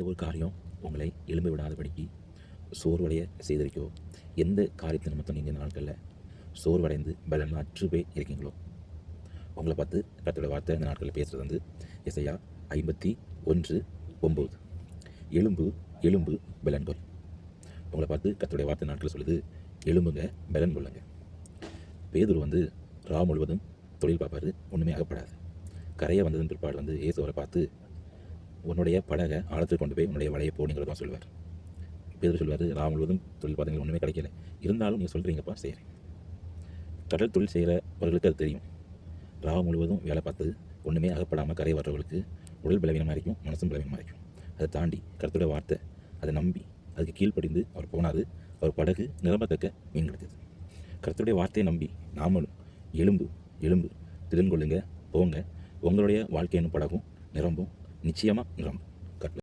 இந்த ஒரு காரியம். உங்களை எலும்பு விடாதபடிக்கு சோர்வடைய செய்திருக்கோ? எந்த காரியத்தை நம்ம நீங்கள் இந்த நாட்களில் சோர்வடைந்து பலன் அற்று போய் இருக்கீங்களோ? உங்களை பார்த்து கத்தோட வார்த்தை இந்த நாட்களில் பேசுகிறது வந்து எஸ்ஐயா ஐம்பத்தி ஒன்று ஒம்பது. எலும்பு எலும்பு பலன் கொள். உங்களை பார்த்து கத்தோடைய வார்த்தை நாட்கள் சொல்லுது எலும்புங்க பலன் கொள்ளுங்க. பேதூர் வந்து ரா முழுவதும் தொழில் பார்ப்பாரு ஒன்றுமே அகப்படாது கரையை வந்ததன் பிற்பாடு வந்து ஏசுவரை பார்த்து உன்னுடைய படகை ஆழத்தில் கொண்டு போய் உன்னுடைய வலையை போனிங்கிறதான் சொல்லுவார். பேர் சொல்லுவார் ரா முழுவதும் தொழில் பார்த்தீங்க ஒன்றுமே கிடைக்கல. இருந்தாலும் நீங்கள் சொல்கிறீங்கப்பா செய்கிறேன் கடல் தொழில் செய்கிறவர்களுக்கு அது தெரியும். ராவம் முழுவதும் வேலை பார்த்தது ஒன்றுமே அகப்படாமல் கரை வர்றவர்களுக்கு உடல் பலவீனமாக இருக்கும் மனசும் பலவீனமாக இருக்கும். அதை தாண்டி கருத்துடைய வார்த்தை அதை நம்பி அதுக்கு கீழ்ப்படிந்து அவர் போனார். அவர் படகு நிரம்பத்தக்க மீன் கிடைத்தது. கருத்துடைய வார்த்தையை நம்பி நாமளும் எலும்பு எலும்பு திறன் கொள்ளுங்க போங்க. உங்களுடைய வாழ்க்கையின் படகும் நிரம்பும். நிச்சயமாக நிறம்